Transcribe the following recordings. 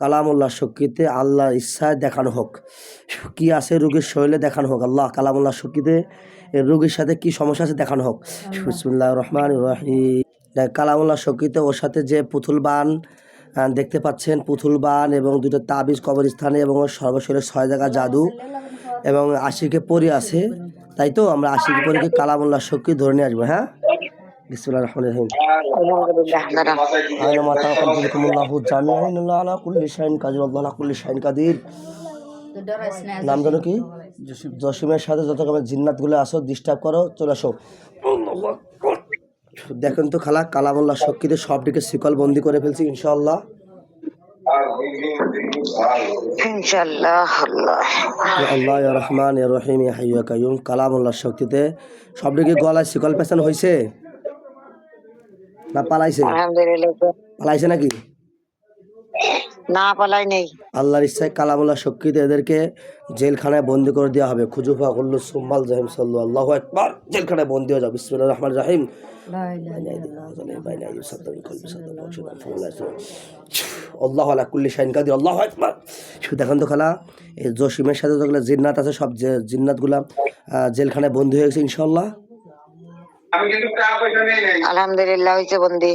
কালামুল্লাহ শক্তিতে আল্লাহর ইচ্ছায় দেখানো হোক। কি আছে রোগীর শরীরে দেখানো হোক? আল্লাহ কালামুল্লাহ শক্তিতে রোগীর সাথে কি সমস্যা আছে দেখানো হোক? বিসমুল্লাহ রহমান রহিম। কালামুল্লাহ শক্তিতে ওর সাথে যে পুতুল বান দেখতে পাচ্ছেন পুতুল বান এবং দুটো তাবিজ কবরস্থানে এবং ওর সর্বশরীরে ছয় জায়গা জাদু এবং আশিকে পরি আছে। তাই তো? আমরা আশিকে পরীকে কালামুল্লাহ শক্তি ধরে নিয়ে আসব হ্যাঁ? নাম জানো কি? জসিমের সাথে যত রকমের আসো ডিস্টার্ব করো চলে আসো। দেখেন তো খালা কালামুল্লাহ শক্তিতে সবটিকে শিকল বন্দি করে ফেলছি ইনশাল্লাহ রহমান রহিম শক্তিতে শক্তিতে সবটিকে গলায় শিকল পেছন হয়েছে না পালাইছে? আলহামদুলিল্লাহ। পালাইছে নাকি? না পালাই নেই আল্লাহর ইচ্ছায় কালামুল্লাহ শক্তিতে এদেরকে জেলখানায় বন্দি করে দেওয়া হবে। খুজুফা কুল্লু সুম্মাল জাহিম সাল্লু আল্লাহু আকবার। জেলখানায় বন্দি হয়ে যাও। বিসমিল্লাহির রহমানির রহিম। আল্লাহ আলা কুল্লি শাইন কাদির। আল্লাহু আকবার। শুধু দেখেন তো খালা এই জসিমের সাথে যেগুলো জিন্নাত আছে সব জিন্নাতগুলা জেলখানায় বন্দি হয়ে গেছে ইনশাল্লাহ আলহামদুলিল্লাহ হয়েছে বন্দি।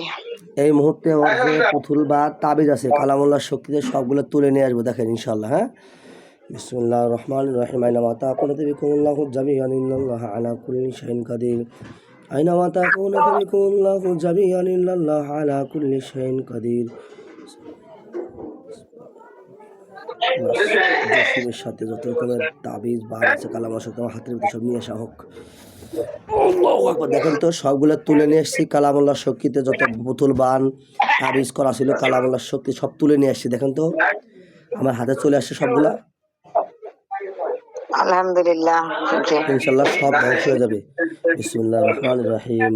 এই মুহূর্তে ওর যে পুতুল বা তাবিজ আছে কালামুল্লাহ শক্তিতে সবগুলো তুলে নিয়ে আসব দেখেন ইনশাল্লাহ হ্যাঁ? বিসমুল্লাহ রহমান রহিম। আইনা মাতা কোনতে বিকুমুল্লাহ জামিয়ান ইল্লাল্লাহ আলা কুল্লি শাইন কাদির। আইনা মাতা কোনতে বিকুমুল্লাহ জামিয়ান ইল্লাল্লাহ আলা কুল্লি শাইন কাদির। সাথে যত রকমের তাবিজ বার আছে কালামুল্লাহ শক্তি আমার হাতের ভিতরে সব নিয়ে আসা হোক। দেখেন তো সবগুলো তুলে নিয়ে এসেছি কালামুল্লাহ শক্তিতে যত বোতল বান তাবিজ করা ছিল কালামুল্লাহ শক্তি সব তুলে নিয়ে এসেছি দেখেন তো। আমার হাতে চলে আসছে সবগুলা। আলহামদুলিল্লাহ ইনশাল্লাহ সব ধ্বংস হয়ে যাবে। বিসমুল্লাহ রহমান রহিম।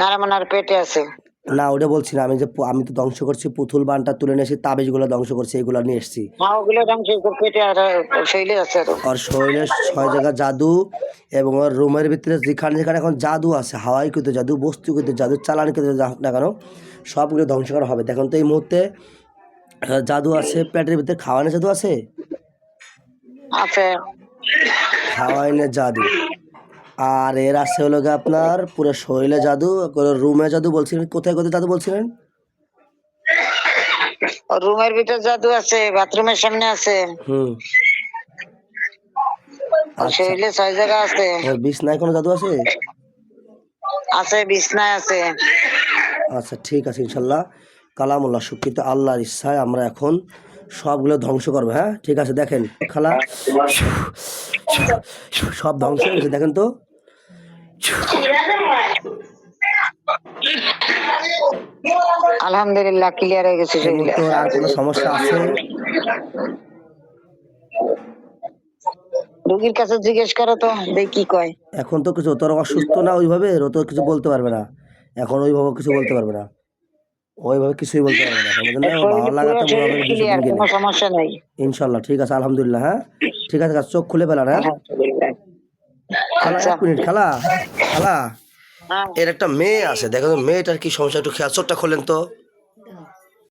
নারামনার পেটে আছে। না ওটা বলছি না আমি যে আমি তো ধ্বংস করছি পুতুল বানটা তুলে নিয়ে এসেছি তাবিজগুলো ধ্বংস করছি এগুলো নিয়ে এসেছি। মা ওগুলো ধ্বংস পেটে আর শৈলে আছে আরও। ওর ছয় জায়গা জাদু এবং ওর রুমের ভিতরে যেখানে যেখানে এখন জাদু আছে হাওয়াই কিন্তু জাদু বস্তু জাদু চালানি না কেন সবগুলো ধ্বংস করা হবে। দেখুন তো এই মুহূর্তে জাদু আছে পেটের ভিতরে খাওয়ানোর জাদু আছে? আছে। খাওয়াইনের জাদু। আর এর আছে হলো গিয়ে আপনার পুরো শরীরে জাদু রুমে জাদু বলছিলেন কোথায় কোথায় জাদু বলছিলেন? রুমের ভিতর জাদু আছে বাথরুমের সামনে আছে। হুম। শরীরে ছয় জায়গা আছে। বিছনায় কোনো জাদু আছে? আছে বিছনায় আছে। আচ্ছা ঠিক আছে ইনশাল্লাহ। কালামুল্লাহ সুকৃত আল্লাহর ইচ্ছায় আমরা এখন সবগুলো ধ্বংস করব হ্যাঁ? ঠিক আছে দেখেন খালা। সব ধ্বংস হয়ে গেছে দেখেন তো। আলহামদুলিল্লাহ ক্লিয়ার হয়ে গেছে আর কোনো সমস্যা আছে? রুগীর কাছে জিজ্ঞেস করো তো দেখ কি কয়। এখন তো কিছু তোর অসুস্থ না ওইভাবে? ও তো কিছু বলতে পারবে না। এখন ওইভাবে কিছু বলতে পারবে না। ওইভাবে কিছুই বলতে পারবে না। ভালো লাগাতে কোনো সমস্যা নাই। ইনশাল্লাহ ঠিক আছে আলহামদুলিল্লাহ হ্যাঁ? ঠিক আছে চোখ খুলে পেলাম হ্যাঁ? খালা? এক মিনিট খালা? খালা? এর একটা মেয়ে আছে দেখো মেয়েটার কি সমস্যা? একটু খেয়াল চোখটা খোলেন তো।